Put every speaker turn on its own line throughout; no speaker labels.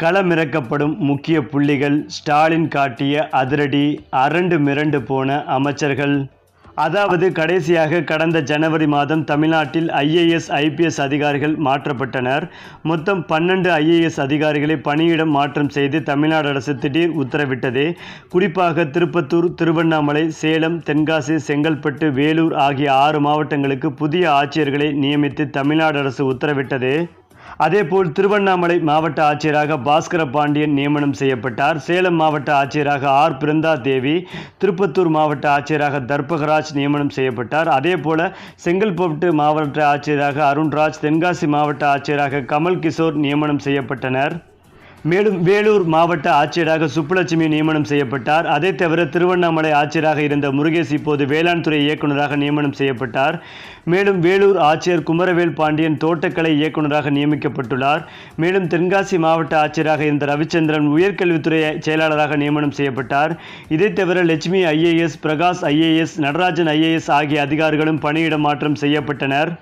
களமிறக்கப்படும் முக்கிய புள்ளிகள் ஸ்டாலின் காட்டிய அதிரடி அரண்டு மிரண்டு போன அமைச்சர்கள். அதாவது கடைசியாக கடந்த ஜனவரி மாதம் தமிழ்நாட்டில் ஐஏஎஸ் ஐபிஎஸ் அதிகாரிகள் மாற்றப்பட்டனர். மொத்தம் பன்னெண்டு ஐஏஎஸ் அதிகாரிகளை பணியிடம் மாற்றம் செய்து தமிழ்நாடு அரசு திடீர் உத்தரவிட்டது. குறிப்பாக திருப்பத்தூர் திருவண்ணாமலை சேலம் தென்காசி செங்கல்பட்டு வேலூர் ஆகிய ஆறு மாவட்டங்களுக்கு புதிய ஆட்சியர்களை நியமித்து தமிழ்நாடு அரசு உத்தரவிட்டது. அதேபோல் திருவண்ணாமலை மாவட்ட ஆட்சியராக பாஸ்கர பாண்டியன் நியமனம் செய்யப்பட்டார். சேலம் மாவட்ட ஆட்சியராக ஆர். பிருந்தா தேவி திருப்பத்தூர் மாவட்ட ஆட்சியராக தர்பகராஜ் நியமனம் செய்யப்பட்டார். அதேபோல செங்கல்பட்டு மாவட்ட ஆட்சியராக அருண்ராஜ் தென்காசி மாவட்ட ஆட்சியராக கமல் கிஷோர் நியமனம் செய்யப்பட்டனர். மேலும் வேலூர் மாவட்ட ஆட்சியராக சுப்புலட்சுமி நியமனம் செய்யப்பட்டார். அதே தவிர திருவண்ணாமலை ஆட்சியராக இருந்த முருகேஷ் இப்போது வேளாண் துறை இயக்குநராக நியமனம் செய்யப்பட்டார். மேலும் வேலூர் ஆட்சியர் குமரவேல் பாண்டியன் தோட்டக்கலை இயக்குநராக நியமிக்கப்பட்டுள்ளார். மேலும் தென்காசி மாவட்ட ஆட்சியராக இருந்த ரவிச்சந்திரன் உயர்கல்வித்துறை செயலாளராக நியமனம் செய்யப்பட்டார். இதை தவிர Lakshmi IAS Prakash IAS Natarajan IAS ஆகிய அதிகாரிகளும் பணியிட மாற்றம் செய்யப்பட்டனர்.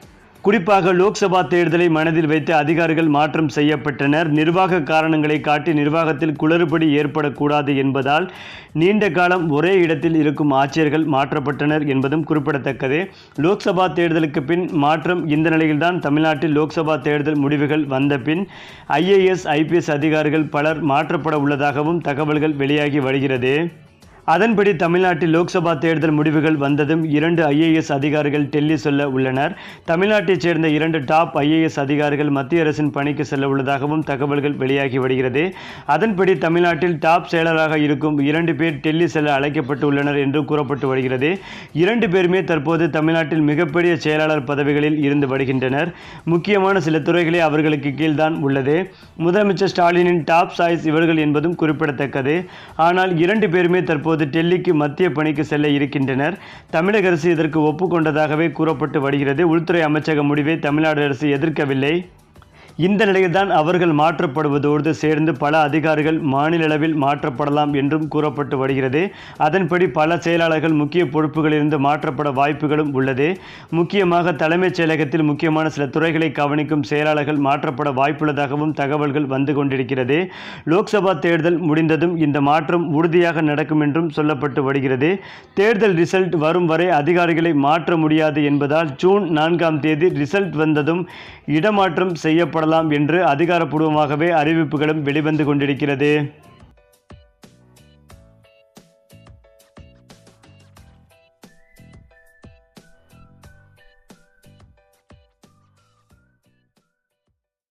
குறிப்பாக லோக்சபா தேர்தலை மனதில் வைத்து அதிகாரிகள் மாற்றம் செய்யப்பட்டனர். நிர்வாக காரணங்களை காட்டி நிர்வாகத்தில் குளறுபடி ஏற்படக்கூடாது என்பதால் நீண்ட காலம் ஒரே இடத்தில் இருக்கும் ஆட்சியர்கள் மாற்றப்பட்டனர் என்பதும் குறிப்பிடத்தக்கது. லோக்சபா தேர்தலுக்கு பின் மாற்றம் இந்த நிலையில்தான் தமிழ்நாட்டில் லோக்சபா தேர்தல் முடிவுகள் வந்த பின் ஐஏஎஸ் ஐபிஎஸ் அதிகாரிகள் பலர் மாற்றப்பட உள்ளதாகவும் தகவல்கள் வெளியாகி வருகிறது. அதன்படி தமிழ்நாட்டில் லோக்சபா தேர்தல் முடிவுகள் வந்ததும் இரண்டு ஐஏஎஸ் அதிகாரிகள் டெல்லி செல்ல உள்ளனர். தமிழ்நாட்டைச் சேர்ந்த இரண்டு டாப் ஐஏஎஸ் அதிகாரிகள் மத்திய அரசின் பணிக்கு செல்ல உள்ளதாகவும் தகவல்கள் வெளியாகி வருகிறது. அதன்படி தமிழ்நாட்டில் டாப் செயலராக இருக்கும் இரண்டு பேர் டெல்லி செல்ல அழைக்கப்பட்டு உள்ளனர் என்று கூறப்பட்டு வருகிறது. இரண்டு பேருமே தற்போது தமிழ்நாட்டில் மிகப்பெரிய செயலாளர் பதவிகளில் இருந்து வருகின்றனர். முக்கியமான சில துறைகளே அவர்களுக்கு கீழ்தான் உள்ளது. முதலமைச்சர் ஸ்டாலினின் டாப் சாய்ஸ் இவர்கள் என்பதும் குறிப்பிடத்தக்கது. ஆனால் இரண்டு பேருமே தற்போது தற்போது டெல்லிக்கு மத்திய பணிக்கு செல்ல இருக்கின்றனர். தமிழக அரசு இதற்கு ஒப்புக்கொண்டதாகவே கூறப்பட்டு வருகிறது. உள்துறை அமைச்சக முடிவை தமிழ்நாடு அரசு எதிர்க்கவில்லை. இந்த நிலையில்தான் அவர்கள் மாற்றப்படுவதோடு சேர்ந்து பல அதிகாரிகள் மாநில அளவில் மாற்றப்படலாம் என்றும் கூறப்பட்டு வருகிறது. அதன்படி பல செயலாளர்கள் முக்கிய பொறுப்புகளிலிருந்து மாற்றப்பட வாய்ப்புகளும் உள்ளது. முக்கியமாக தலைமைச் செயலகத்தில் முக்கியமான சில துறைகளை கவனிக்கும் செயலாளர்கள் மாற்றப்பட வாய்ப்புள்ளதாகவும் தகவல்கள் வந்து கொண்டிருக்கிறது. லோக்சபா தேர்தல் முடிந்ததும் இந்த மாற்றம் உறுதியாக நடக்கும் என்றும் சொல்லப்பட்டு வருகிறது. தேர்தல் ரிசல்ட் வரும் வரை அதிகாரிகளை மாற்ற முடியாது என்பதால் ஜூன் நான்காம் தேதி ரிசல்ட் வந்ததும் இடமாற்றம் செய்யப்படலாம் என்று அதிகாரப்பூர்வமாகவே அறிவிப்புகளும் வெளிவந்து கொண்டிருக்கிறது.